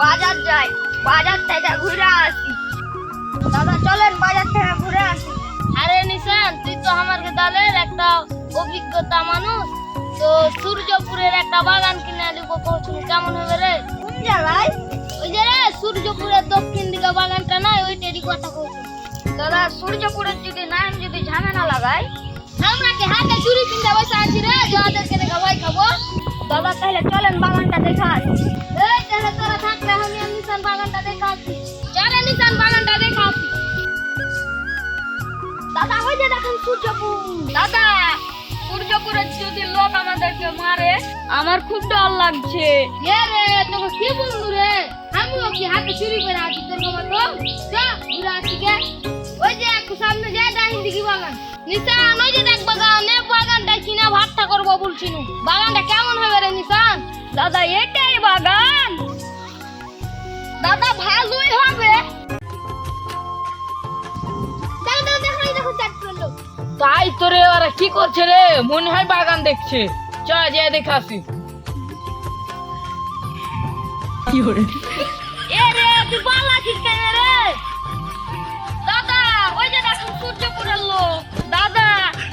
বাজার যাই বাজার থেকে ঘুরে আসি। দাদা চলেন বাজার থেকে ঘুরে আসি। আরে নিশান তুই তো আমার দলের একটা অভিজ্ঞতা মানুষ। তো সূর্যপুরের একটা বাগান কিনে দিব কৌছুন কেমন হবে রে? কোন জায়গায় ওই যে রে সূর্যপুরের দক্ষিণ দিকে বাগানটা নাই ওইটারই কথা কৌছুন দাদা সূর্যপুরের যদি নাম যদি ঝামেলা লাগায় আমরা কি হাতে চুরি কিনতে বসে আছি রে? যে ওদেরকে দেখে খাব? দাদা তাহলে চলেন বাগানটা দেখা সূর্যপুর। দাদা সূর্যপুরের যদি লোক আমাদেরকে মারে আমার খুব ডর লাগছে। এ রে তোকে কি বলব রে? আমিও কি হাতে চুরি করে আছি তোর মতো চা ঘুরে আসি গে। ওই যে একটু সামনে যায় ডাইন দিকে বাগান। নিশান ওই যে দেখ বাগান এ বাগানটা কিনা ভাতটা করব বলছি বাগানটা কেমন হবে রে নিশান? দাদা এটাই বাগান। দাদা ভালোই তাই তোরে ওরা কি করছে রে? মনে হয় বাগান দেখছে। চল যে দেখে আসি। এ রে তুই কেন রে? দাদা ওই যে দেখো সূর্যপুরের লোক। দাদা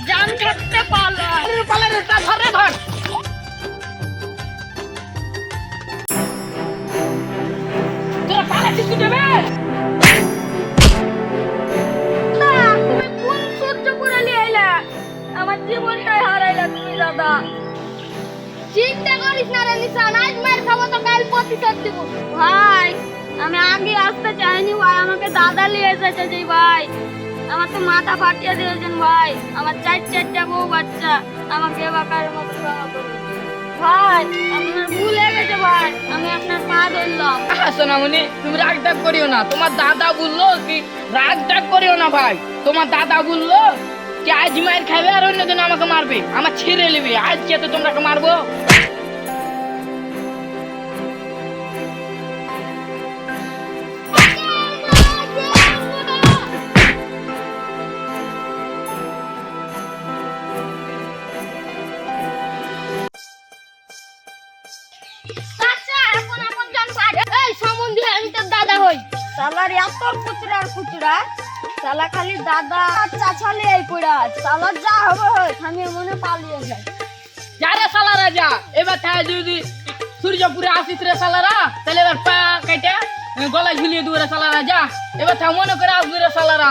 জান থাকতে পালা পালে রে তা ধর রে ধর। তোরা কি দেবে চিন্তা করিস না রে নিশান আজ মার খাব তো কাল প্রতিশোধ দিব। ভাই আমি আগে আসতে চাইনি ভাই আমাকে দাদা নিয়ে এসেছে যে ভাই। আমার তো মাথা ফাটিয়ে দিয়েছেন ভাই। আমার চার চারটা বউ বাচ্চা আমাকে বাকার মতো ভাই আপনার ভুল হয়ে গেছে ভাই আমি আপনার পা ধরলাম। সোনামণি তুমি রাগ ডাক করিও না। তোমার দাদা বলল কি রাগ ডাক করিও না ভাই। তোমার দাদা বলল কি আজ মায়ের খাবে আর অন্যদিন আমাকে মারবে। আমার ছেড়ে নেবে। আজকে তো তোমরা মারবো। আচ্ছা আমি তোর দাদা হই। সালার এত কুচড়ার কুচড়া? সালা খালি দাদা চাচালে এই পড়া সালার যা হবে আমি মনে পালিয়ে যাই যা রে সালারা, যা। এবার তাই যদি সূর্যপুরে আসিস রে সালারা, তাহলে এবার পা কেটে, গলায় ঝুলিয়ে দেবো রে সালারা, যা। এবার তাই মনে করে আসবি রে সালারা।